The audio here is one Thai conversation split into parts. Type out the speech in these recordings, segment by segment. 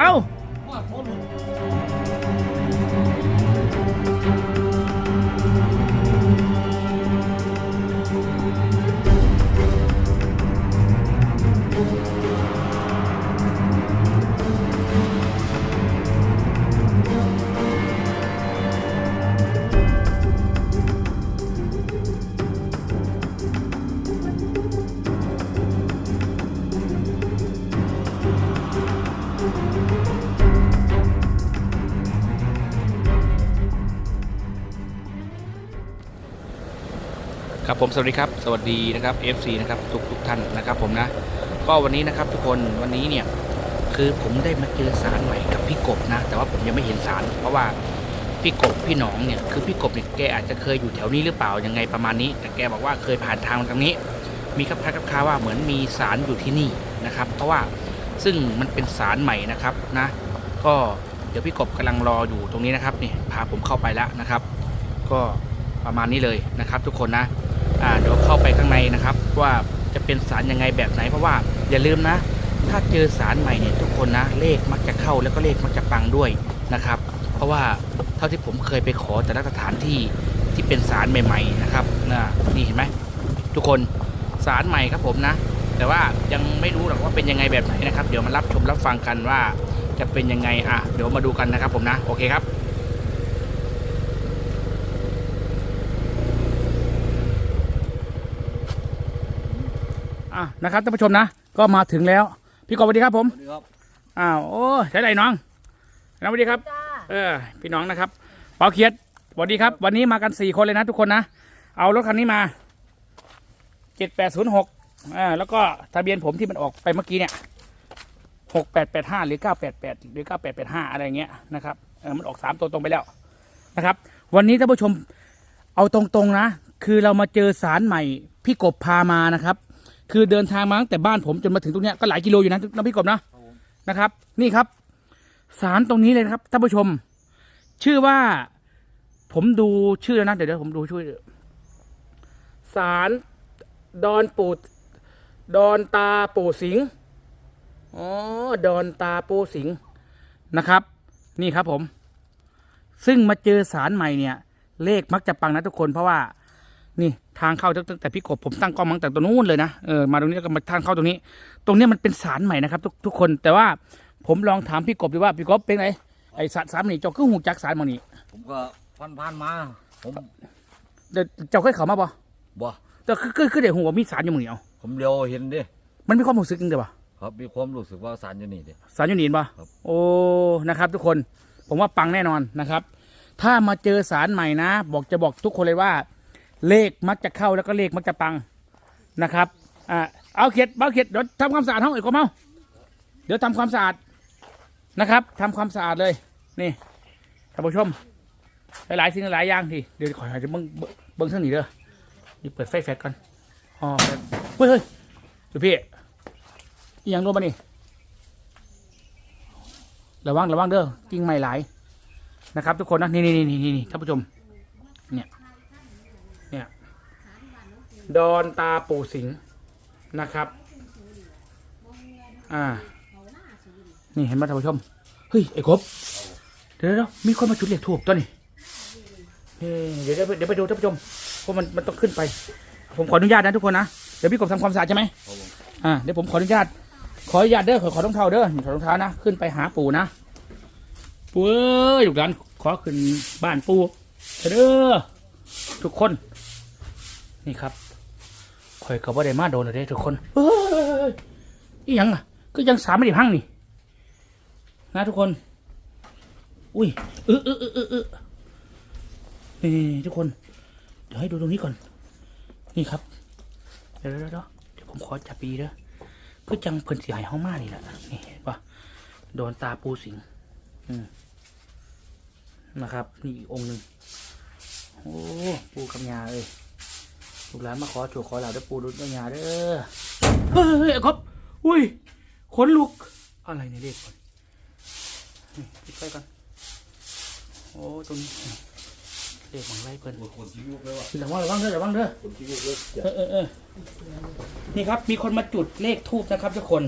เอ้า ผมสวัสดีครับ สวัสดีนะครับ FC นะครับทุกทุกท่านนะครับ ผมนะ ก็วันนี้นะครับทุกคนวันนี้เนี่ยคือผมได้มาเจอสารใหม่กับพี่กบนะ แต่ว่าผมยังไม่เห็นสาร เพราะว่าพี่กบพี่หนองเนี่ยคือพี่กบเนี่ยแกอาจจะเคยอยู่แถวนี้หรือเปล่ายังไงประมาณนี้ แต่แกบอกว่าเคยผ่านทางตรงนี้ มีครับครับคาว่าเหมือนมีสารอยู่ที่นี่นะครับ เพราะว่าซึ่งมันเป็นสารใหม่นะครับนะ ก็เดี๋ยวพี่กบกำลังรออยู่ตรงนี้นะครับนี่พาผมเข้าไปแล้วนะครับ ก็ประมาณนี้เลยนะครับ ทุกคนนะ อ่าเดี๋ยวเข้าไปข้างในนะครับ ว่าจะเป็นสารยังไงแบบไหนเพราะว่าอย่าลืมนะ ถ้าเจอสารใหม่เนี่ยทุกคนนะเลขมักจะเข้าแล้วก็เลขมักจะปังด้วยนะครับ เพราะว่าเท่าที่ผมเคยไปขอแต่ละสถานที่ที่เป็นสารใหม่ ๆนะครับน,นี่เห็นไหมทุกคนสารใหม่ครับผมนะ แต่ว่ายังไม่รู้หรอกว่าเป็นยังไงแบบไหนนะครับ เดี๋ยวมารับชมรับฟังกันว่าจะเป็นยังไงอะเดี๋ยวมาดูกันนะครับผมนะ โอเคครับ อะนะครับท่านผู้ชมนะ ก็มาถึงแล้ว พี่กบสวัสดีครับผมสวัสดีครับอ้าวโอ้ใช่ไรน้องน้องสวัสดีครับ จ้าเออพี่น้องนะครับเปาเคียดสวัสดีครับ วันนี้มากันสี่คนเลยนะทุกคนนะ เอารถคันนี้มาเจ็ดแปดศูนย์หกอ่าแล้วก็ทะเบียนผมที่มันออกไปเมื่อกี้เนี่ยหกแปดแปดห้าหรือเก้าแปดแปดหรือเก้าแปดแปดห้าอะไรเงี้ยนะครับเออมันออกสามตัวตรงไปแล้วนะครับ วันนี้ท่านผู้ชมเอาตรงๆนะ คือเรามาเจอสารใหม่พี่กบพามานะครับ คือเดินทางมาตั้งแต่บ้านผมจนมาถึงตรงเนี้ยก็หลายกิโลอยู่นะนะพี่กบนะนะครับ นี่ครับสารตรงนี้เลยนะครับท่านผู้ชม ชื่อว่า ผมดูชื่อแล้วนะเดี๋ยวเดี๋ยวผมดูชื่อสารดอนปูดอนตาปูสิงห์อ๋อดอนตาปูสิงห์นะครับ นี่ครับผม ซึ่งมาเจอสารใหม่เนี่ย เลขมักจะปังนะทุกคนเพราะว่า นี่ทางเข้าตั้งแต่พี่กบผมตั้งกล้องมาตั้งแต่ตรงนู้นเลยนะเออมาตรงนี้แล้วก็มาทางเข้าตรงนี้ ตรงเนี้ยมันเป็นสารใหม่นะครับ ทุกทุกคนแต่ว่าผมลองถามพี่กบดูว่าพี่กบเป็นไงไอสารสารนี่เจ้าคือหูจักสารหมอนี่ผมก็พันพันๆมาผมเดี๋ยวเจ้าเคยเข้ามาบ่บ่แต่คือคือคือเดี๋ยวหูว่ามีสารอยู่หมือนี่เอาผมเดียวเห็นดิมันมีความรู้สึกจริงเดียวบ่ครับมีความรู้สึกว่าสารอยู่นี่ดิสารอยู่นี่บ่ครับโอ้นะครับ ทุกคนผมว่าปังแน่นอนนะครับ ถ้ามาเจอสารใหม่นะ บอกจะบอกทุกคนเลยว่า เลขมักจะเข้าแล้วก็เลขมักจะปังนะครับอ่าเอาเขียดเบาเขียดเดี๋ยวทำความสะอาดห้องอีกก็เมาเดี๋ยวทำความสะอาดนะครับทำความสะอาดเลยนี่ท่านผู้ชม หลายๆสิ่งหลายอย่างทีเดี๋ยวขอให้เบิ้งเบิ่งเบิ้งเท่านี้เด้อนี่เปิดไฟแฟลชก่อนอ๋อแฟลเฮ้ยเฮ้ยดูพี่อีหยังลงมานี่ระวังระวังเด้อกิ่งไม้หลายนะครับ ทุกคนนะนี่นี่นี่นี่ท่านผู้ชม เนี่ย เนี่ย ดอนตาปู่สิงห์นะครับ อ่า นี่เห็นไหมท่านผู้ชม เฮ้ย ไอ้กบ เดี๋ยวเดี๋ยวมีคนมาจุดเหล็กถูกตัวนี่เฮ้ยเดี๋ยวเดี๋ยวเดี๋ยวไปดูท่านผู้ชม เพราะมันมันต้องขึ้นไป ผมขออนุญาตนะทุกคนนะ เดี๋ยวพี่กบทำความสะอาดใช่ไหมครับผมอ่า เดี๋ยวผมขออนุญาต ขออนุญาตเด้อ ขอขอรองเท้าเด้อ ขอรองเท้านะ ขึ้นไปหาปู่นะ ปู่เอ้ยลูกหลานขอขึ้นบ้านปู่เด้อทุกคน นี่ครับ คอยกับว่ได้มาโดนเลยเด้ทุกคนเฮ้ยอีหยังอะก็ยังสามไม่ได้พังนี่ นะทุกคน อุ้ยเออเออเออเออเออนี่ทุกคน เดี๋ยวให้ดูตรงนี้ก่อน นี่ครับ เดี๋ยวเดี๋ยวเดี๋ยวผมขอจับปีเด้อก็จังเพิ่นเสียหายห้องมานี่แหละนี่เห็นปะโดนตาปูสิงอืมนะครับ นี่อีกองค์หนึ่งโอ้ปูกับยาเอ้ย ลูกหลานมาขอถูกขอเหล่าได้ปูดุกับยาเด้อเฮ้ยครับอุ้ยขนลุก อะไรเนี่ยเลขก่อนปิดไฟก่อนโอ้ตรงนี้เลขมังไล่เพิ่นคนชิวเลยว่ะระวังระวังเด้อระวังเด้อเออเออเออนี่ครับ มีคนมาจุดเลขทูบนะครับทุกคน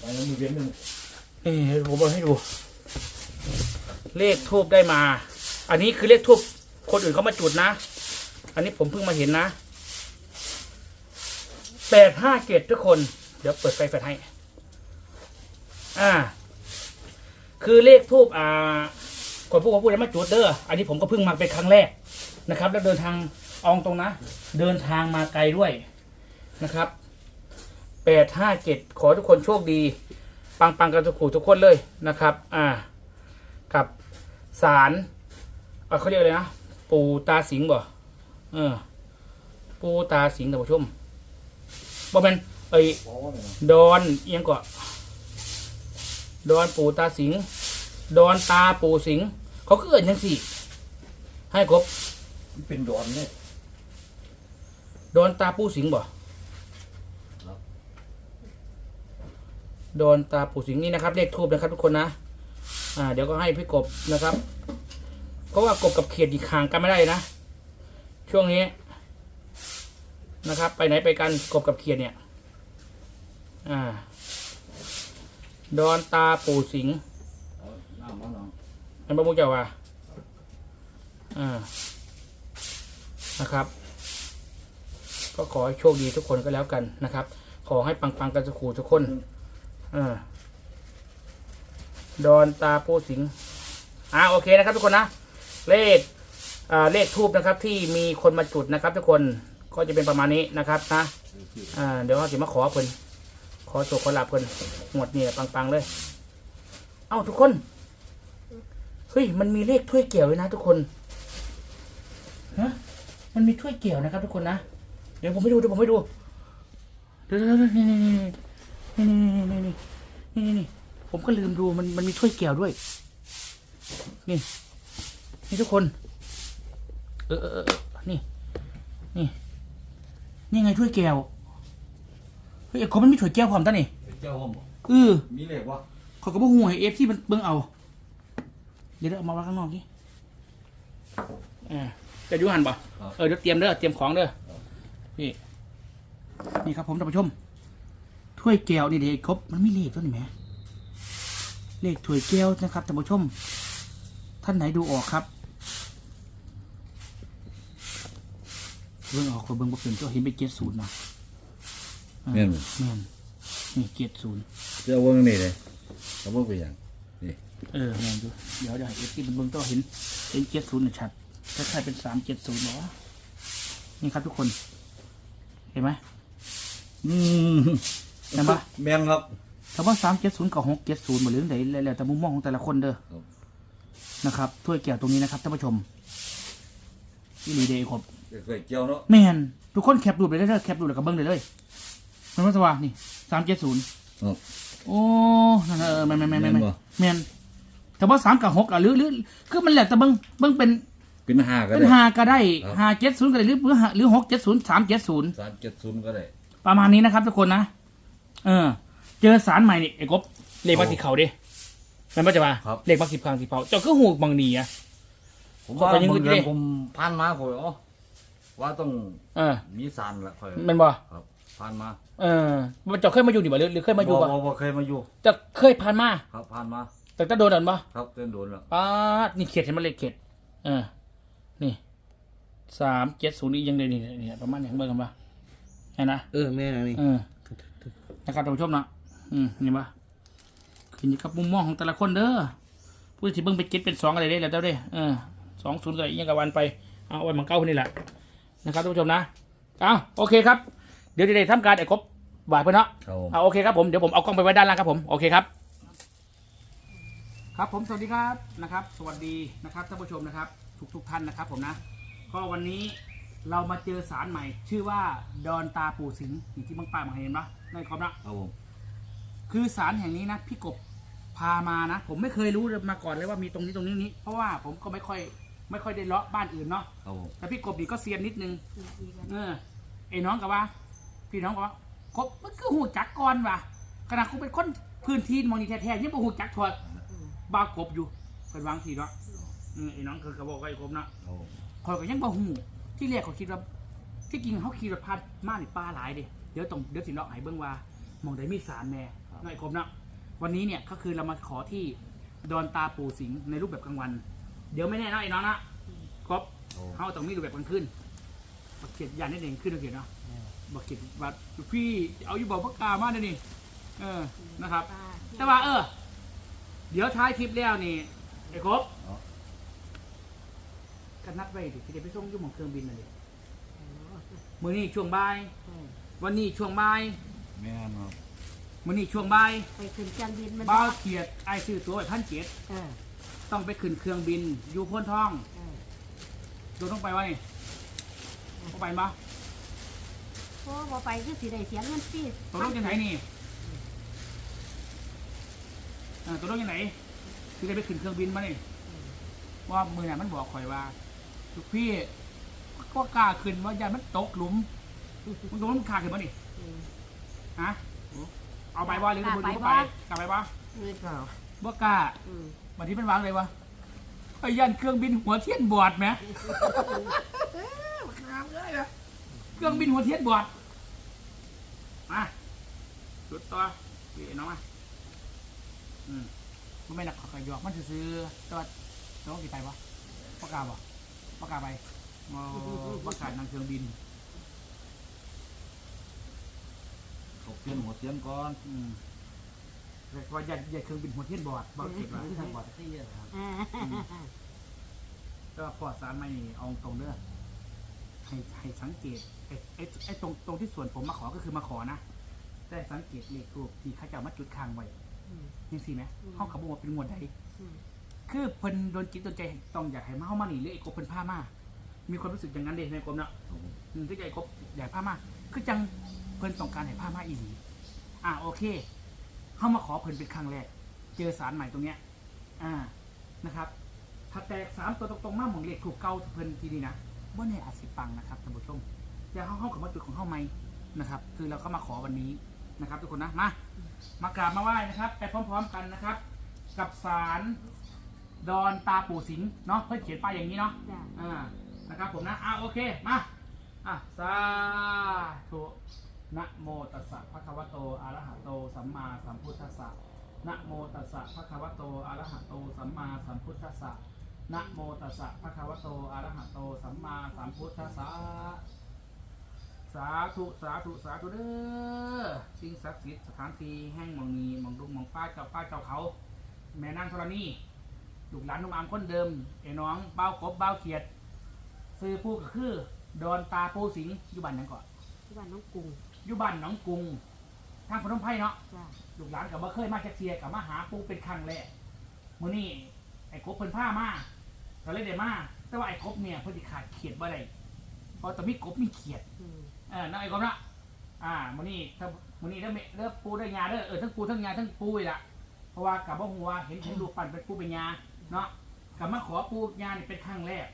ไปแล้วมือเรียนหนึ่งนี่ผมเอาให้ดู เลขทูบได้มา อันนี้คือเลขทูบคนอื่นเขามาจุดนะ อันนี้ผมเพิ่งมาเห็นนะ แปดห้าเกตทุกคน เดี๋ยวเปิดไฟแฟลชให้ อ่า คือเลขทูบอ่าคนพูดว่าพูดแล้วมาจุดเด้ออันนี้ผมก็เพิ่งมาเป็นครั้งแรกนะครับ แล้วเดินทางอองตรงนะ เดินทางมาไกลด้วยนะครับแปดห้าเจ็ดขอทุกคนโชคดี ปังปังกันทุกคู่ทุกคนเลยนะครับ อ่า กับสารเอ่อเขาเรียกอะไรนะ ปูตาสิงห์บ่ เออปปูตาสิงห์ท่านผู้ชม บ่แม่นไอ้ยเพราะว่าเนี่ยดอนเอียงก็ดอนปูตาสิงห์ดอนตาปูสิงห์เขาก็เอิ้นจังสี่ ให้ครบมันเป็นดอนเนี่ยดอนตาปูสิงห์บ่ครับดอนตาปูสิงห์นี่นะครับเลขทูบนะครับทุกคนนะอ่าเดี๋ยวก็ให้พี่กบนะครับเพราะว่ากบกับเขียดอีกห่างกันไม่ได้นะ ช่วงนี้ นะครับ ไปไหนไปกันกบกับเขียดเนี่ย อ่า ดอนตาปูสิงห์เอาน้ำมาหน่นพระมุกเจ้าว่าอ่า นะครับ ก็ขอให้โชคดีทุกคนก็แล้วกันนะครับ ขอให้ปังๆกันสักครู่ทุกคนอ่าดอนตาปูสิงห์อ่าโอเคนะครับทุกคนนะ เลขอ่าเลขทูบนะครับที่มีคนมาจุดนะครับทุกคน ก็จะเป็นประมาณนี้นะครับนะอ่าเดี๋ยวเราจะมาขอเพิ่นขอโชคขอลาบเพิ่นหมดนี่ปังๆเลย เอ้าทุกคนเฮ้ยมันมีเลขถ้วยเกี่ยวเลยนะทุกคนฮะมันมีถ้วยเกี่ยวนะครับ ทุกคนนะเดี๋ยวผมไปดูเดี๋ยวผมไปดูเดี๋ยวนี่นี่นี่นี่นี่นี่นี่นี่นี่ผมก็ลืมดูมันมันมีถ้วยเกี่ยวด้วย นี่ นี่ทุกคน เออเออนี่ นี่ นี่ไงถ้วยแก้วเฮ้ยไอ้คนมันมีถ้วยแก้วพร้อมตั้นี่เจ้าห้องบ่เออมีเลขวะเขาก็บอกห่วยเอฟที่มันเบิ่งเอา เดี๋ยวเดี๋ยวเอามาไว้ข้างนอกดิเออจะดูหันป่ะเออเดี๋ยวเตรียมเด้อเตรียมของเด้อนี่นี่ครับผมท่านผู้ชม ถ้วยแก้วนี่เด็กครบมันไม่เลขตัวนี่แหมเลขถ้วยแก้วนะครับท่านผู้ชม ท่านไหนดูออกครับ เบิ่งออกคนเบิ่งบ่เป็นก็เห็นเป็นเจ็ดศูนย์นะอ่าแม่นบ่ แม่นนี่เจ็ดศูนย์เจ้าเบิ่งนี่เลยเขาเบิ่งไปอย่างนี่เออแม่นดูเดี๋ยวเดี๋ยวให้เอฟซีมันเบิ่งต้องเห็นเห็นเจ็ดศูนย์ชัดคล้ายๆเป็นสามเจ็ดศูนย์หรอวะนี่ครับทุกคน เห็นไหม อืมเห็นปะ แม่นครับ คำว่าสามเจ็ดศูนย์กับหกเจ็ดศูนย์หมดเรื่องไหนแล้วแต่มุมมองของแต่ละคนเด้อครับ นะครับถ้วยแก้วตรงนี้นะครับท่านผู้ชมนี่ลีเดย์ครับ เคยเกี่ยวเนาะแมนทุกคนแคปรูปเลยเด้อแคปรูปแล้วก็เบิ้งเลยเลยมันว่าสว่านี่สามเจ็ดศูนย์ครับโอ้นั่นน่ะเออแมนแมนแมนแมนแม่นบ่ แมนแต่ว่าสามกับหกอะหรือหรือคือมันแหละแต่เบิ้งเบิ้งเป็นเป็นห้าก็เป็นได้ห้าก็ได้ครับห้าเจ็ดศูนย์ก็ได้หรือหรือห้าหรือหกเจ็ดศูนย์สามเจ็ดศูนย์ สามเจ็ดศูนย์ก็ได้ ประมาณนี้นะครับทุกคนนะ เออ เจอสารใหม่นี่ไอ้กบเลขมาสิเขาดิมันก็จะมาครับ เลขมาสิบครั้งสิบเผาเจ้าคือหูบางนีอะผมว่าเขาก็ยังบางอยู่เดือนดิผมผ่านมาข่อยอ๋อ ว่าต้องเออมีสารละข่อยแมันบ่ครับผ่านมาเออมันเจ้าเคยมาอยู่นี่บ่หรือหรือเคยมาอยู่บ่บ่บ่บ่เคยมาอยู่เจะเคยผ่านมา ครับผ่านมา แต่จะโดนอันบ่ครับเต้นโดนแล้วป้าดนี่เขียดเห็นมันเลขเขียดเออนี่สามเจ็ดศูนย์นี่ยังเดียวนี่เนี่ยประมาณอย่างเบิ่งกันปะเห็นนะเออแม่นะนี่เออนะครับท่านผู้ชมนะอืมเห็นปะขึ้นอยู่กับมุมมองของแต่ละคนเด้อผู้ที่เบิ่งเป็นเจ็ดเป็นสองอะไรได้แล้วเด้อเด้อเออสองศูนย์ก็อีกอยังกับวันไปเอาไว้มังเก้าคนนี้แหละ นะครับท่านผู้ชมนะเอาโอเคครับ เดี๋ยวจะได้ทำการไอ้ครบบ่ายเพื่อนเนาะครับผม เอาโอเคครับผมเดี๋ยวผมเอากล้องไปไว้ด้านล่างครับผมโอเคครับ ครับผมสวัสดีครับนะครับ สวัสดีนะครับท่านผู้ชมนะครับ ทุกทุกๆท่านนะครับผมนะ ก็วันนี้เรามาเจอสารใหม่ ชื่อว่าดอนตาปู่สิงห์อย่างที่บางป้ามาเห็นปะในคอมนะ ครับผมคือสารแห่งนี้นะพี่กบพามานะ ผมไม่เคยรู้มาก่อนเลยว่ามีตรงนี้ตรงนี้นี้ เพราะว่าผมก็ไม่ค่อย ไม่ค่อยได้เลาะบ้านอื่นเนาะครับผมแต่พี่กบนี่ก็เซียนนิดนึง เออไอ้น้องกับว่า พี่น้องกับว่าคบมันคือหูจักก่อนว่ะขนาดกูเป็นคนพื้นที่มองนี่แท้ๆยังบ่หูจักทอดบ้ากบอยู่เป็นวางทีเนาะอืมไอ้น้องคือกระบอกว่าไอ้กบเนาะครับผมคอยก็ยังบ่หูที่แรกเขาคิดว่า ที่จริงเขาคิดว่าพาดมาในป่าหลายเดิเดี๋ยวต้องเดี๋ยวสิเนาะให้เบิ่งว่าหมองได้มีสารแน่เนาะไอ้กบเนาะวันนี้เนี่ยก็คือเรามาขอที่ดอนตาปู่สิงห์ในรูปแบบกลางวัน เดี๋ยวไม่แน่เนาะไอ้น้องนะครบครับผมเขาต้องมีรูปแบบกลางคืนบักเขียดยันนั่นเองขึ้นโอเคเนาะบักเขียดวัดพี่เอาอยู่บอกปากกามาเนี่ยนี่เออนะครับ แต่ว่าเออ เดี๋ยวท้ายคลิปแล้วนี่ไอ้ครบกันนัดไว้ดิที่จะไปส่งอยุ่หมองเครื่องบินน่ะดิมื้อนี้ช่วงบ่าย วันนี้ช่วงบ่ายแม่นครับมื้อนี้ช่วงบ่ายไปขึ้นเครื่องบินมันบ้าวเขียดไอ้ซื้อตัวไอ้พันเจ็ดเออ ต้องไปขึ้นเครื่องบิน อยู่พ้นท้องเออดูต้องไปวะนี่ต้องไปปะโอ้บ่ไปคือสิได้เสียเงินฟรีตัวลงยังไงนี่เออตัวลงยังไงที่ได้ไปขึ้นเครื่องบินมานี่ว่ามือน่ะมันบอกข่อยว่าลูกพี่ก็กล้าขึ้นว่ายันมันตกหลุมมึงโดนมันขาขึ้นมานี่อืมฮะเอาไปว่าหรือบุญกล้าไปไปบ่กลับไปว่า นี่ก็บ่กล้าอืมวันนี้มันวางเลยวะไอ้ยันเครื่องบินหัวเทียนบอดไหมเครื่องบินหัวเทียนบอดมาจุดตัวพี่น้องมาอืมมันไม่หนักขอกระยอกมันซื้อๆตัวน้องกี่ไปปะปากกล้าบ่ปากกล้าไปโอ้ปากกล้านั่งเครื่องบิน เขาเปลี่ยนหัวเตียงก่อนอืม แต่ว่าอย่าอย่าเครื่องบินหัวเทียนบอดบอดเกิดว่าที่ทางบอดอ่าก็ปลอดสารไม่เอาตรงเด้อให้ให้สังเกตไอ้ไอ้ไอ้ตรงตรงที่ส่วนผมมาขอก็คือมาขอนะแต่สังเกตเลขรูปที่เข้าเจ้ามาจุดค้างไว้อืมยังสิไหมอืมห้องขบวนเป็นงวดใดอืมคือเพิ่นโดนจิตโดนใจต้องอยากให้มาเข้ามานี่เลยไอ้กบเพิ่นผ้ามามีความรู้สึกอย่างนั้นเด็ในกรมเนาะครับผมอืมที่ใจกบอยากผ้ามาคือจังเพิ่นต้องการให้ผ้ามาอีหลีอ่าโอเค เข้ามาขอเพิ่นเป็นครั้งแรก เจอสารใหม่ตรงเนี้ย อ่า นะครับ ถ้าแตกสามตัวตรงๆมาหมองเลขถูกเก้าเพิ่นทีนี้นะว่าในอาจสิปังนะครับท่านผู้ชมอย่าเข้าห้องกับมาจุดของเข้าไม่นะครับ คือเราก็มาขอวันนี้นะครับ ทุกคนนะ มามากราบมาไหว้นะครับ ไปพร้อม ๆ กันนะครับ กับสารดอนตาปู่สิงห์เนาะเพื่อเขียนป้ายอย่างนี้เนาะ จ้ะอ่า นะครับผมนะ อ่าโอเค มา อะสาธุ นะโมตัสสะภะคะวะโตอะระหะโตสัมมาสัมพุทธัสสะนะโมตัสสะภะคะวะโตอะระหะโตสัมมาสัมพุทธัสสะนะโมตัสสะภะคะวะโตอะระหะโตสัมมาสัมพุทธัสสะสาธุสาธุสาธุเด้อสิ่งศักดิ์สิทธิ์สถานที่แห่งมองนีมองดุงมองป้าเจ้าป้าเจ้าเขา แม่นางธรณีลูกหลานนุ่มอามคนเดิมไอ้น้องเบ้ากบเบ้าเขียด ซื้อผู้ก็คือ ดอนตาปูสิงอยู่บ้านหยังก่อนที่บ้านน้องกรุง อยู่บ้านหนองกรุงทางพนมไพ่เนาะจ้ะลูกหลานกับบ่เคยมาจากเทียกับมาหาปูเป็นครั้งแรกมื้อนี้ไอ้กบเพิ่นผ้ามาก็เลยได้มาแต่ว่าไอ้กบเนี่ยเพิ่นสิขาดเขียดบ่ได้เพราะแต่มีกบมีเขียด อืมเออน้าไอ้กบเนาะอ่ามื้อนี้ถ้ามื้อนี้เด้อแม่เด้อปูเด้อยาเด้อ เออทั้งปูทั้งยาทั้งปูอีกละเพราะว่ากับบ่ฮู้ว่าเห็นเห็นรูปปั้นเป็นปูเป็นยาเนาะกับมาขอปูยานี่เป็นครั้งแรก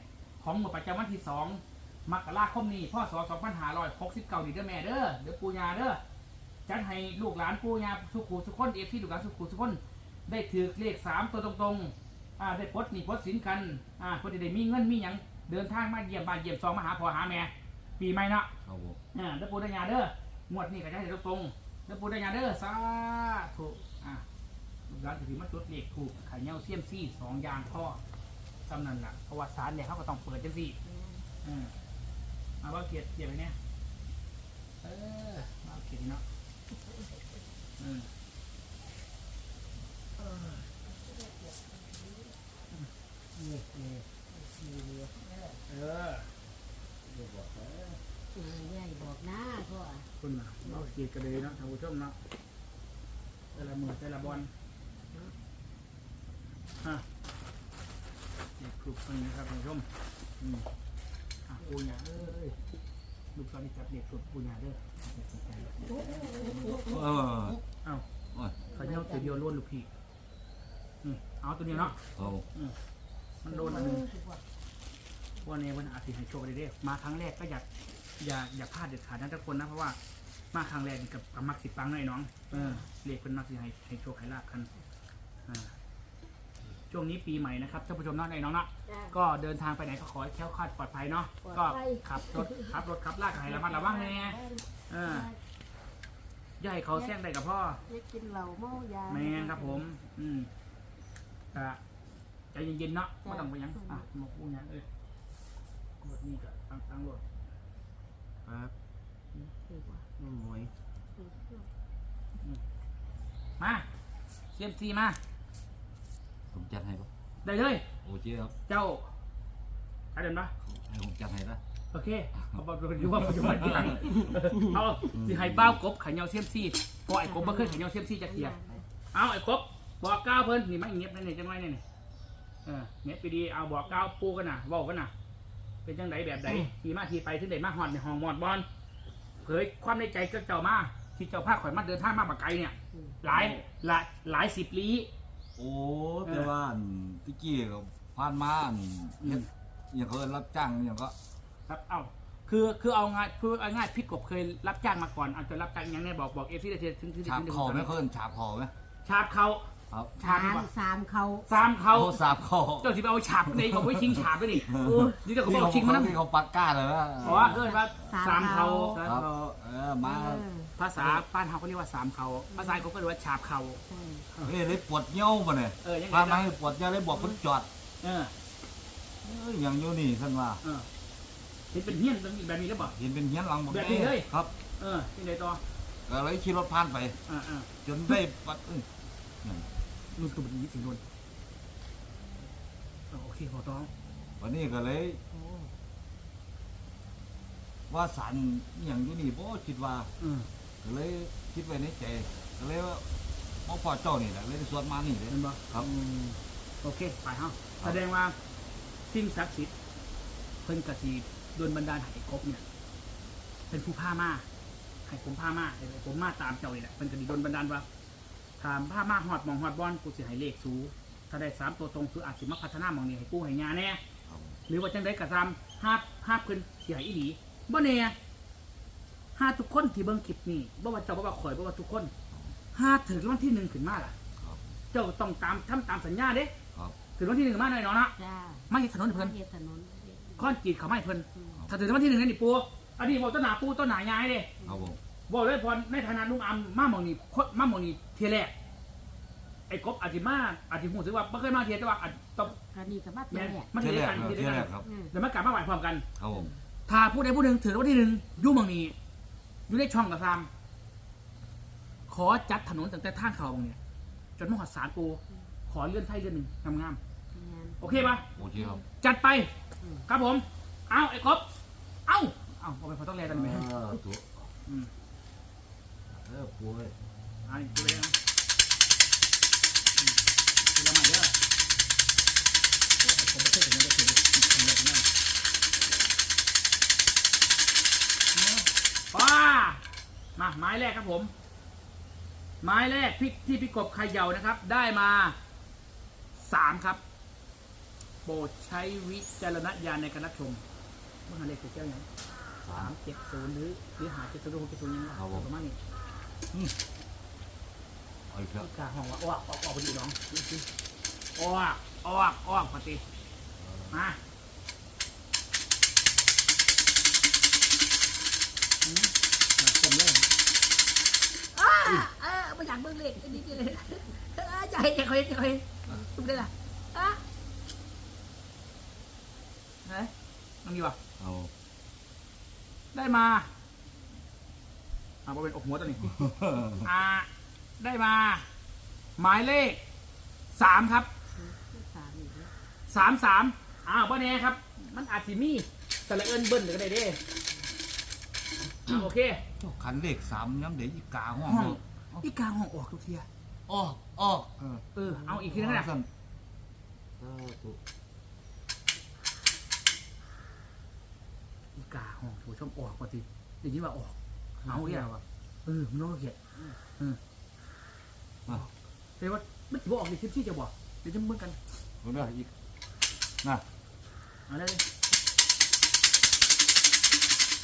ของหมดประจำวันที่สอง มกราคมนี้พศ2569นี่เด้อแม่เด้อเดี๋ยวปูยาเด้อจัดให้ลูกหลานปู่ย่าสุขูสุขคนเอฟซีลูกหลานสุขูสุขคนได้ถือเลขสามตัวตรงๆอ่าได้ปลดหนี่ปลดสินกันอ่าเพื่อที่ได้มีเงินมีหยังเดินทางมาเยี่ยมบ้านเยี่ยมซองมาหาพ่อหาแม่ปีใหม่เนาะครับผมอ่าเด้อปู่ได้ยาเด้องวดนี้ก็จะให้ตรงๆเด้อปู่ได้ยาเด้อสาธุอ่าลูกหลานถือมาจุดเลขถูกไข่เงี้ยวเสี้ยมซี่สองอยางพ่อจำนั่นล่ะเพราะว่าสารเนี่ยเขาก็ต้องเปิดจังซี่อืม มาว่าเกียรติเกียรติไปเนี่ยเออมาเอาเกียรติเนาะอืมนี่นี่เอออืมยายบอกนะพ่อคุณน่ะเราเกียดกันเลยเนาะท่านผู้ชมเนาะแต่ละมือแต่ละบอลฮะเด็กครุบคนนี้ครับท่านผู้ชมอืม อะปูหยาเอ้ยลูกตอนนี้จับเด็กครุบปูหยาเด้อเออเอ้าโอ้ยเขาเนี้ยตัวเดียวล้วนลูกพี่อืมเอาตัวเดียวเนาะครับผมมันโดนอันหนึงวันนี้วันอาทิตย์ให้โชคดีเด้อมาครั้งแรกก็อยากอย่าอย่าพลาดเด็ดขาดนะทุกคนนะเพราะว่ามาครั้งแรกนี่กับกับมักสิปังหน่อยน้องเออเรียกเป็นมักสิให้ให้โชคให้ลาบกันอ่า ช่วงนี้ปีใหม่นะครับท่านผู้ชมเนาะไอ้น้องเนาะจ้ะ ก็เดินทางไปไหนก็ขอให้แคล้วคลาดปลอดภัยเนาะปลอดก็ภัย ขับรถขับรถขับลากให้ระมัดระวังแน่เอออย่าให้เขาแซงได้กับพ่อเล็กกินเหล้าเมายา แมนครับผม อืมอะใจเย็นๆเนาะไม่ต้องไปหยัง อะมาพูดหยังเอ้ยรถนี่ก็ตั้งตั้งรถครับน้องหมวยมาเซียมซีมา ผมจัดให้ปะได้เลย โอเคครับเจ้าใช้เดินปะให้ผมจัดให้ปะโอเคเอาบอกดูว่าปัจจุบันที่หลังเอาสิให้เป้ากบไข่เงาเซียมซีเพราะไอ้กบบ่เคยไข่เงาเซียมซีจะเทียเอาไอ้กบบอกก้าวเพิ่นนี่ไม่เงียบนั่นนี่จังไรนี่นี่เออเงียบไปดีเอาบอกก้าวปูกันนะเว้ากันนะเป็นจังไดแบบใดทีมาทีไปถึงไดมาฮอดในห้องหมอดบอลผยความในใจเจ้ามาที่เจ้าภาคข่อยมาเดินทางมาบักไกลเนี่ยอืมหลายหลายหลายสิบลี้ โอ้แต่ว่าอันที่กี้ก็ผ่านมาอันเฮ็ดอย่างเขาเอิ้นรับจ้างอย่างก็ ครับเอ้าคือคือเอาง่ายคือเอาง่ายพี่กบเคยรับจ้างมาก่อนเอาจะรับจ้างยังไงบอกบอกเอฟซีได้เทียถึงถึงฉาบถึงคอไหมเขาเอิ้นฉาบคอไหมฉาบเขาครับฉาบสามดีกว่าสามเขาสามเขาโอ้สาบคอเจ้าสิไปเอาฉาบในของไว้ชิงฉาบไปนี่โอ้นี่เจ้าก็บอกชิงมานั่นที่เขาปักก้าเลยว่าเพราะว่าเอิ้นว่าสามเขา ครับเออมาเออ ภาษาบ้านเขาก็เรียกว่าสามเขาภาษาเขาก็เรียกว่าฉาบเขาใช่เฮ้ยเลยปวดเงี้ยวมาเนี่ยเออยังไงพามานะให้ปวดเงี้ยวเลยบอกคนจอดเออเอ้ยอย่างอยู่นี่ท่านว่า เออเห็นเป็นเฮี้ยนเป็นอีกแบบนี้หรือเปล่า เห็นเป็นเงี้ยนหลังบอกแบบนี้เลย ครับเออที่ไหนต่อก็เลยขี่รถผ่านไป อ่าอ่าจนได้ปัดเอ้ยนั่นรุ่นตัวนี้ถึงโดนเออโอเคพอต้องวันนี้ก็เลยโอ้ว่าสันอหย่างอยู่นี่บ่คิดว่า อืม ก็เลยคิดไว้ในใจก็เลยว่าหมอพ่อเจ้านี่แหละเลยได้สวดมานี่เลย เห็นบ่ครับ อืมโอเค ไปเฮาครับแสดงว่าสิ่งศักดิ์สิทธิ์เพิ่นกะสิโดนบันดาลให้ครบเนี่ย เป็นผู้ผ้ามาให้ผมผ้ามาให้ผมมาตามเจ้านี่แหละเพิ่นก็สิโดนบันดาลว่าถามผ้ามาฮอดหมองฮอดบอนกูสิให้เลขสูถ้าได้สามตัวตรงคืออาจสิมาพัฒนาหมองนี้ให้ปู่ให้ญาแน่ ครับหรือว่าจังไดก็ตามห้าห้าเพิ่นสิให้อีหลีบ่แน่ ห้าทุกคนที่เบิ่งคลิปนี้บ่ว่าเจ้าบ่ว่าข่อยบ่ว่าทุกคนห้าถึงรางวันที่หนึ่งขึ้นมาล่ะ ครับเจ้าต้องตามทำตามสัญญาเด้ครับถึงวันที่หนึ่งมาหน่อยเนาะนะจ้าไม่ให้ถนนเพิ่นเฮ็ดถนนค้อนกรีดเขาไม่เพิ่นอืมถ้าถึงวันที่หนึ่งนี่ปูอันนี้บอกต้นหนาปูต้นหนายายเด้ครับผมบอกเลยพอในฐานะลุงอัมมาหมองนี่โคตรมาหมองนี่เทียแรกไอ้กบอาจจะมาอาจจะหูสึกว่าไม่เคยมาเทียแต่ว่าอาจต้องก็นี่ก็มาเจแม่อนแหละมาเที่เทียยแรด้วยกกันครับเทียด้วยเที่ยแรกักนครับอืมเดี๋ยวมากลับมาไหวพร้อมกัน ครับผม ถ้าผู้ใดผู้หนึ่งถือวันที่หนึ่งอยู่หมองนี้ อยู่ในช่องกับซามขอจัดถนนตั้งแต่ทางเขาหมองเนี่ยจนมหอดสารปูขอเลื่อนไทยเลื่อนหนึ่งงามแม่นๆโอเคปะโอเคครับจัดไปอืมครับผม เอาไอ้กบเอาเอาเอาไปพอต้องแลกันไหมเออตัวอืมเออป่วยเอาอีกตัวเลยนะอืมตัวละใหม่เด้อผมไม่เคยถึงจะถือทำอะไรกันแน่ ป้ามาไม้แรกครับผม ไม้แรกพี่ที่พี่กบเขย่านะครับ ได้มาสามครับ โปรดใช้วิจารณญาณในการรับชมเมื่อหาเลขถูกแก้วยังสาสามมเจ็ดศูนย์หรือหรือหาเจ็ดศูนย์หรือหกเจ็ดศูนย์ยังไงครับผมประมาณนี้เอาอีกครับกาห้องว่าออกออกออกพอดีน้องดูสิออกออกออกปฏิมา อืมเลยอ้าเออไม่อยากเบิ่งเลขอันนี้เลยเออใจใจคอยใจคอยตุ้มได้ละอะไหนมันมีวะเอาได้มาอ่าบ่เป็นอกหัวตัวนี้อ่าได้มา หมายเลขสามครับสามสามสามอ้าวบ่แน่ครับ มันอาจสิมีสระเอิญเบิ้ลหรือก็ได้เด้ อ่าโอเคขันเลขสามย้ำเดี๋ยวอีกาห้องห้องอีกาห้องออกทุกเทียออกออกเออเออเอาอีกทีนึงนะสั่เออตัวอีกาห้องผู้ชมออกปกติเดี๋ยวนี้ว่าออกเอาเรียกว่าเออมันต้องเขียนเออมาแต่ว่าไม่ถือว่าออกในคลิปที่จะบอกเดี๋ยวจะเมื่อกันคนเด้ออีกน่ะเอาได้เลย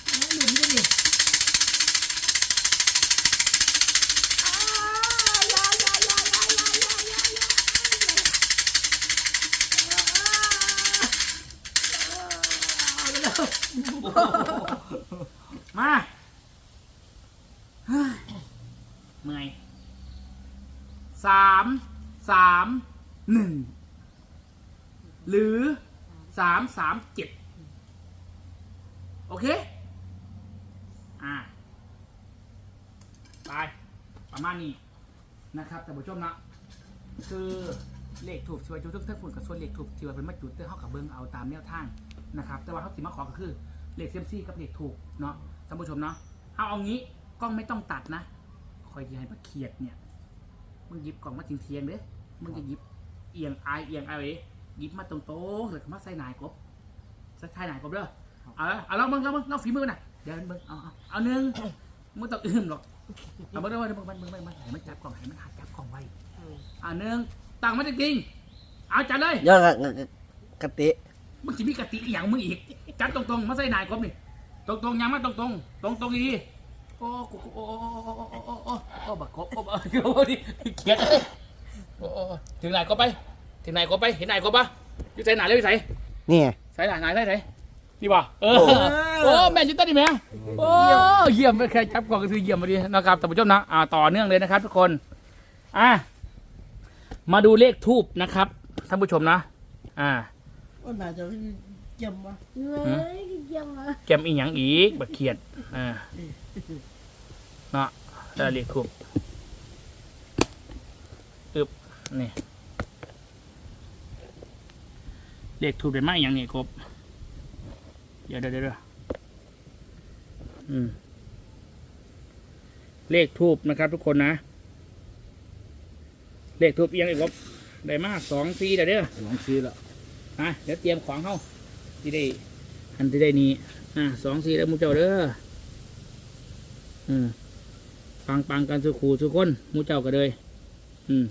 เอาหลุมได้ มาเมื่อยสามสามหนึ่งหรือสามสามเจ็ดโอเค อ่าไปประมาณนี้นะครับแต่ผู้ชมนะคือเลขถูกที่ว่าจุดทุกท่านคุณกับส่วนเลขถูกที่ว่าเป็นมาจุดเตอร์เข้ากับเบิ้งเอาตามแนวทาง นะครับ แต่ว่าเขาสิมาขอก็คือเลขเซยมซี่กับเลขถูกเนาะท่านผู้ชมเนาะเอาเอางี้กล้องไม่ต้องตัดนะคอยจะให้มาเขียดเนี่ยมึงหยิบกล่องมาเทียงๆเด้มึงจะหยิบเอียงไอายเอียงไอเอหยิบมาตรงๆเลยมาใส่หนายกบใส่ท้ายหนายกบเด้อเอาละเอาลองมึงลองมึงลองฝีมือน่ะเดี๋ยวเบิ่งเอาเอาเอาหนึ่งมึงต้องอื้มหรอกเอาเบิ่งเบิ่งเบิ่งเบิ่งเบิ่งเบิ่งเบิ่งให้มันจับกล่องให้มันหัดจับกล่องไว้อืมอ่าหนึ่งตั้งมันจริงๆเอาจัดเลยยอดกะติ มึงจะมีกติอีหยังมึงอีกจัดตรงๆมาใส่นายกบนี่ตรงๆยังมาตรงๆตรงๆดีโอ้กูโอ้โอ้โอ้โอ้โอ้โอ้บักโอ้บักกบดิเขียดโอ้ถึงไหนก็ไป ถึงไหนก็ไปเห็นไหนก็ปะอยู่ใส่หนาเลยใส่นี่ไงใส่หนาหนาใส่ไหนนี่ป่ะเออโอ้แม่จิตตันดิแมโอ้เยี่ยมไม่เคยจับก่องก็คือเยี่ยมมาดีนะครับท่านผู้ชมนะอ่าต่อเนื่องเลยนะครับ ทุกคนอะมาดูเลขทูบนะครับท่านผู้ชมนะ อ่า ว่าน่าจะเยี่ยมวะเฮ้ยเยี่ยมอะแกมอีหยังอีกบักเขียดอ่าเนาะได้เลขคูบอึบนี่เลขทูบเป็นไม้อหย่างนี้ครบเดี๋ยวเดี๋ยวเดี๋ยวอืมเลขทูบนะครับ ทุกคนนะ เลขทูบอีกอยังอีกครบได้มาสองสี่เดี๋ยวเด้อสองสี่ละ อะเดี๋ยวเตรียมของเข้าที่ได้อันที่ได้นี้อะสองสี่แล้วมูเจ้าเด้ออืมปังปังกันสุขูสุกคนมูเจ้าก็เลยอืม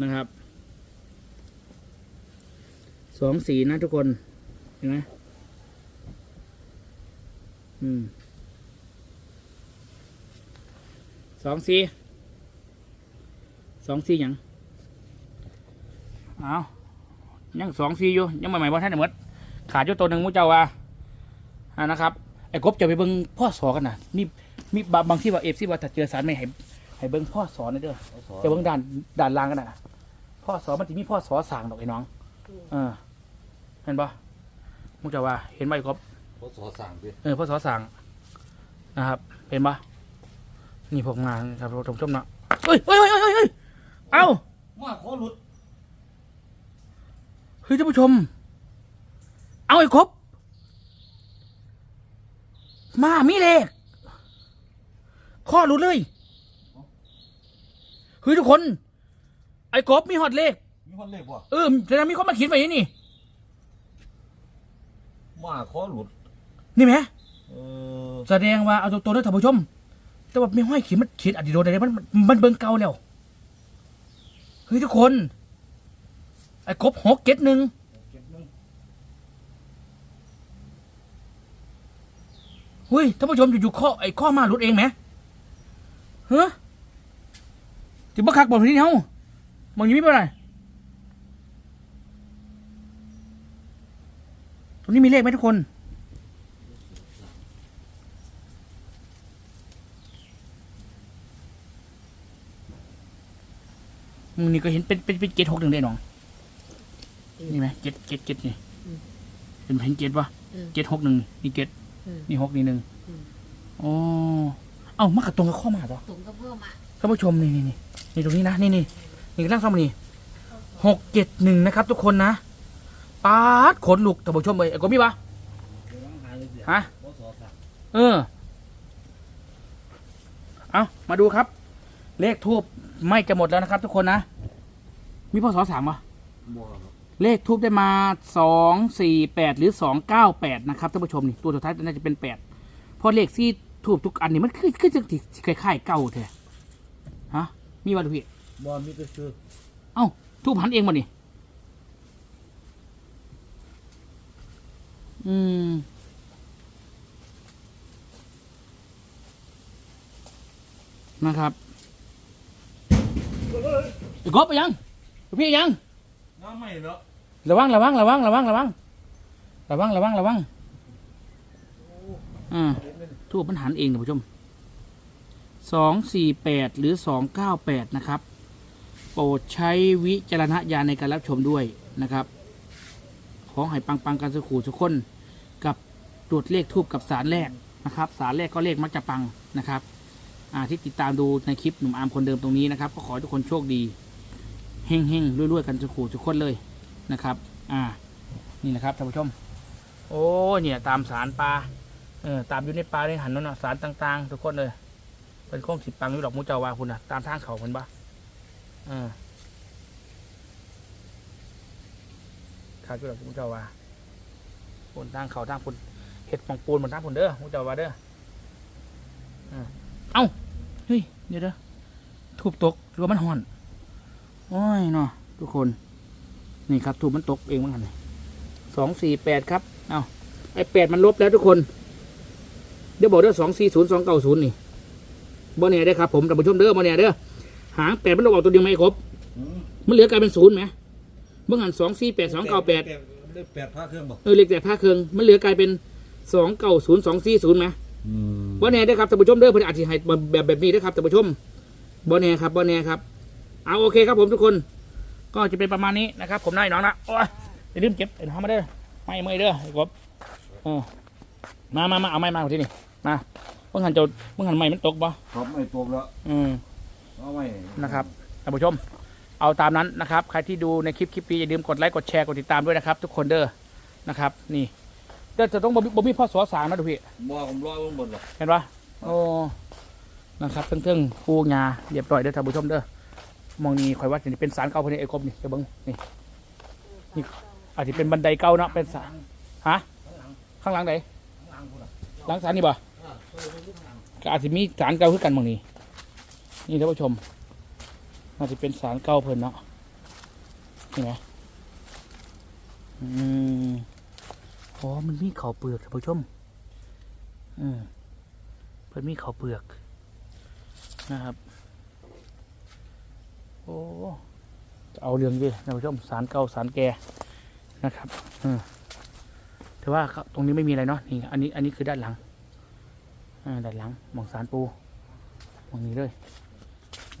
นะครับสองสี่นะทุกคนเห็นไหมอืมสองสี่สองสีหยังเอา ยังสองซีอยู่ยังใหม่ๆว่าท่านได้หมดขาดอยู่ตัวหนึ่งมุ้เจ้าว่าอ่านะครับไอ้กบจะไปเบิ่งพ่อสอกันนะมีมีบางบางที่ว่าเอฟซีว่าถ้าเจอสารไม่ให้ให้เบิ่งพ่อสอนหน่อยเด้อจะเบิ่งด่านด่านล่างกันนะพ่อสอมันจะมีพ่อสอสั่งดอกไอ้น้องเออเห็นปะมุ้เจ้าว่า เห็นไหมไอ้กบพศสั่งไปเออพ่อสอสั่งนะครับ เห็นปะนี่พวกงานครับท่านผู้ชมเนาะเฮ้ยเฮ้ยเฮ้ยเฮ้ยเฮ้ยเอ้ามาขอหลุด เฮ้ยท่านผู้ชม เอาไอ้ครบ มามีเลขข้อรู้เลยเฮ้ยทุกคน ไอ้กบมีฮอตเลข มีคนเลขบ่เออแสดงมีคนมาเขียนไว้นี่นี่ มาขอหลุด นี่ไหมเออแสดงว่าเอาตัวๆด้วยท่านผู้ชม แต่ว่าไม่ห้อยเขียนมันเขียนอดีตโดนอะไรมันมันมันเบิ่งเก่าแล้วเฮ้ยทุกคน ไอ้กบหกเจ็ดหนึ่งเฮ้ยท่านผู้ชมอยู่ๆข้อไอ้ข้อมาหลุดเองไหมเฮ้ยถึงบักคักบอกทีนี้เฮาบางย่างไม่เป็นไรตรงนี้มีเลขไหมทุกคนมึงนี่ก็เห็นเป็นเป็นเป็นเกตหกหนึ่งได้น้อง นี่ไหมเกตเกตเกตนี่เป็นเห็นเกตปะเกตหกหนึ่งนี่เกตนี่หกนี่หนึ่งอืมอ๋อเอ้ามากับตรงกับข้อมาต่อถุงกระเพื่อมอะท่านผู้ชมนี่นี่นี่นี่ตรงนี้นะนี่นี่นี่ร่างซ้ำนี่หกเจ็ดหนึ่งนะครับ ทุกคนนะปาดขนลุกท่านผู้ชมเลยไอ้กบมีปะเดี๋ยววางหาเลยเดี๋ยวฮะพศสั่งเออเอามาดูครับ เลขทูบไม่จะหมดแล้วนะครับ ทุกคนนะมีพศสามปะบ่ครับ เลขทูบได้มาสองสี่แปดหรือสองเก้าแปดนะครับท่านผู้ชมนี่ตัวสุดท้ายน่าจะเป็นแปดเพราะเลขที่ทูบทุกอันนี่มันคือคือจะคล้ายๆเก่าแท้ฮะมีวันพี่บ่มีแต่ชื่อเอ้าทูบหันเองมานี่อืมนะครับอีกกบไปยังพี่ยังน้ำไม่เนาะ ระวังระวังระวังระวังระวังระวังระวังระวังอ่าทูบมันหันเองท่านผู้ชมสองสี่แปดหรือสองเก้าแปดนะครับ โปรดใช้วิจารณญาณในการรับชมด้วยนะครับ ขอให้ปังปังกันสุขูทุกคนกับตรวจเลขทูบกับสารแรกนะครับ สารแรกก็เลขมักจะปังนะครับอ่าที่ติดตามดูในคลิปหนุ่มอาร์มคนเดิมตรงนี้นะครับ ก็ขอทุกคนโชคดีเฮงเฮงๆรวยๆกันสุขูทุกคนเลย นะครับ อ่า นี่นะครับท่านผู้ชม โอ้เนี่ยตามสารปลา เออตามอยู่ในปลาในหันนั่นนะสารต่าง ๆ ทุกคนเลย เป็นโค้งสิบปังอยู่ดอกมูเจาวาคุณนะตามทางเขาคนบ้าเออขาดอยู่ดอกมูเจาวาคนทางเขาทางคุณเห็ดปองปูนเหมือนน้ำผุนเด้อมุจาวาเด้ออ่าเอ้าเฮ้ยเดี๋ยวเด้อทูบตกหรือว่ามันห่อน โอ้ยเนาะทุกคน นี่ครับทูบมันตกเองมันหันสองสี่แปดครับ เอาไอแปดมันลบแล้วทุกคน เดี๋ยวบอกเด้อสองสี่ศูนย์สองเก้าศูนย์นี่บ่เนี่ยได้อครับผมแต่านผู้ชมเด้อบ่เนี่ยเด้อ หางแปดมันลบออกตัวเดียวไม่ครบอืมมันเหลือกลายเป็นศูนย์ไหมเมื่อหันสองสี่แปดสองเก้าแปดได้แปดผ้าเครื่องบ่เออเหล็กแต่ผ้าเครื่อง มันเหลือกลายเป็นสองเก้าศูนย์สองสี่ศูนย์ไหมอืมบ่แน่ได้อครับท่านผู้ชมเด้อเพิ่นอาจจะให้แบบแบบนี้ได้อครับท่านผู้ชมบ่แน่ครับบ่แน่ครับ เอาโอเคครับผมทุกคน ก็จะเป็นประมาณนี้นะครับ ผมนายน้องนะโอ้ยอย่าลืมเก็บไอ้น้องมาเด้อไม่เมื่อยเด้อไอ้กบเออมามามาเอาไม้มาที่นี่มาเมื่อหันจะเมื่อหันไม้มันตกบ่ครับไม่ตกแล้วอืมเอาไว้นะครับท่านผู้ชม เอาตามนั้นนะครับ ใครที่ดูในคลิปคลิปนี้อย่าลืมกดไลค์กดแชร์กดติดตามด้วยนะครับ ทุกคนเด้อนะครับ นี่เดี๋ยวจะต้องบ่มีบ่มีพ่อสอสางนะดูพี่บ่ผมรอเบิ่งบนหรอกเห็นปะโอ้นะครับเทิงๆปูงาเรียบร้อยเด้อท่านผู้ชมเด้อ มองนี่ข่อยว่าจะเป็นสารเก่าภายในไอ้กบนี่เดี๋ยวเบิ้งนี่นี่อาจจะเป็นบันไดเก่าเนาะเป็นสารฮะข้างหลังไหนหลังสารนี่บ่ก็อาจจะมีสารเก่าขึ้นกันมองนี่นี่ท่านผู้ชมอาจจะเป็นสารเก่าเพิ่นเนาะนี่ไหมอืมอ๋อมันมีเขาเปลือกท่านผู้ชม อืมเพิ่นมีเขาเปลือกนะครับ โอ้เอาเรื่องดิท่านผู้ชมสารเก่าสารแก่นะครับอืมแต่ว่าตรงนี้ไม่มีอะไรเนาะนี่อันนี้อันนี้คือด้านหลังอ่าด้านหลังหมองสารปูหมองนี้เลย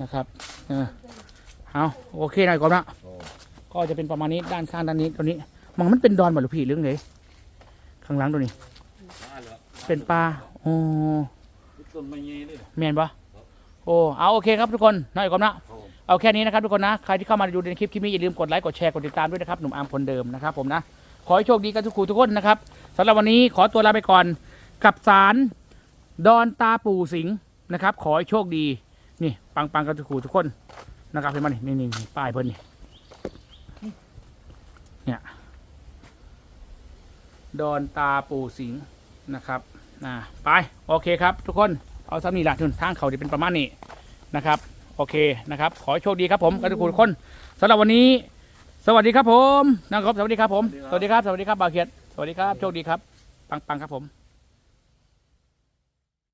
นะครับเออเอาโอเคหน่อยก่อนนะก็จะเป็นประมาณนี้ด้านข้างด้านนี้ตัวนี้มองมันเป็นดอนบ่หรือพี่เรื่องไหนข้างหลังตัวนี้ เป็นปลาโอ้ต้นไม้ใหญ่เด้อแมนปะ โอ้เอาโอเคครับทุกคนน้อยกว่านะเอาแค่นี้นะครับทุกคนนะใครที่เข้ามาดูในคลิปคลิปนี้อย่าลืมกดไลค์กดแชร์กดติดตามด้วยนะครับหนุ่มอาร์มคนเดิมนะครับผมนะขอให้โชคดีกันทุกคู่ทุกคนนะครับสำหรับวันนี้ขอตัวลาไปก่อนกับสารดอนตาปู่สิงห์นะครับขอให้โชคดีนี่ปังปังๆกันทุกคู่ทุกคนนะครับเห็นไหมนี่นี่นี่ป้ายเพิ่นนี่เนี่ยดอนตาปู่สิงห์นะครับนะไปโอเคครับทุกคน เอาซ้ำนี่ละทุนทางเขาจะเป็นประมาณนี้นะครับ โอเคนะครับ ขอโชคดีครับผมกับทุกคนสำหรับวันนี้ สวัสดีครับผมนะครับสวัสดีครับผม สวัสดีครับ สวัสดีครับบาเขียดสวัสดีครับ โชคดีครับ ปังปังๆครับผม